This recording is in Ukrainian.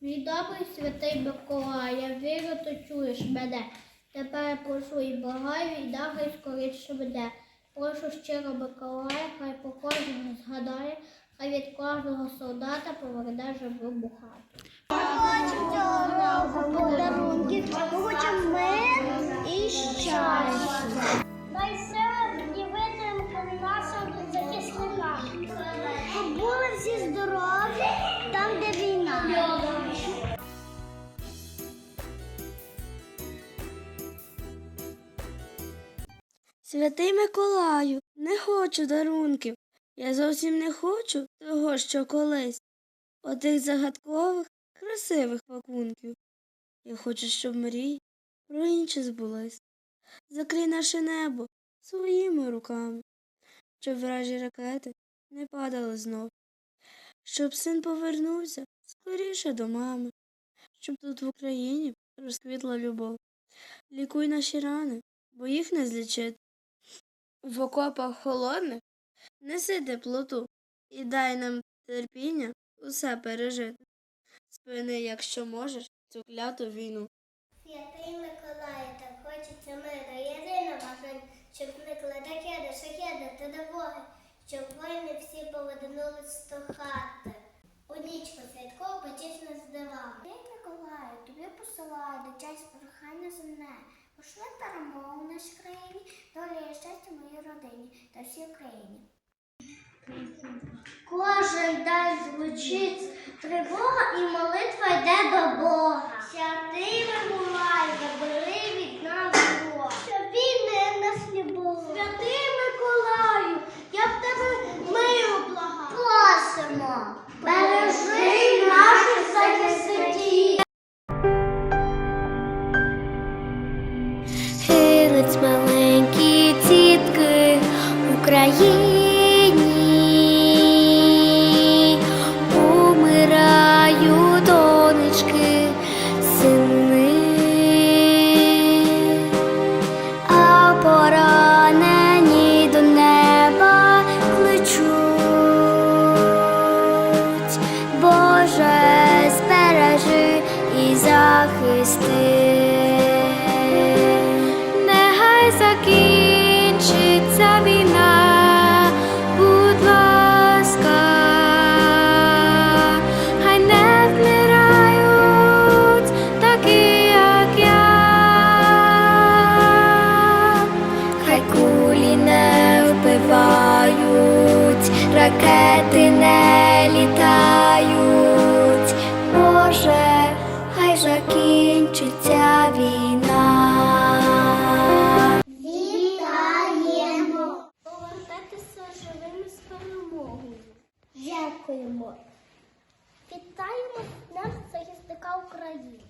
Мій добрий святий Миколая, вірю, ти чуєш мене. Тепер прошу і благаю, і дахай скоріше веде. Прошу щиро Миколая, хай по кожному згадає, хай від кожного солдата поверне живу хату. Святий Миколаю, не хочу дарунків. Я зовсім не хочу того, що колись. Отих загадкових, красивих пакунків. Я хочу, щоб мрії про інше збулись. Закрий наше небо своїми руками, щоб вражі ракети не падали знов, щоб син повернувся скоріше до мами, щоб тут в Україні розквітла любов. Лікуй наші рани, бо їх не злічити. В окопах холодних неси теплоту і дай нам терпіння усе пережити. Спини, якщо можеш, цю кляту війну. Святий Миколай, так хочеться мира, єдине бажання, щоб зникли ракети, шахеди та дороги, щоб воїни всі повернулись до хати. У нічку святково потішно здавав. Святий Миколаю, тобі посилаю дитяче прохання земне. Пошли перемогу в нашій країні, щастя моїй родині та всій Україні. Кожен день звучить тривога і молитва йде до Бога. Святий Миколай, забери від нас зло. Щоб війни в нас не було. Святий Миколаю, я в тебе миру благаю. Просимо, бережи наших захисників. Маленькі тітки в Україні умирають донечки, сини, а поранені до неба кличуть. Боже, збережи і захисти. Ракети не літають. Боже, хай закінчиться війна. Вітаємо! Повертатися живими з перемогою. Дякуємо. Вітаємо Днем захисника України.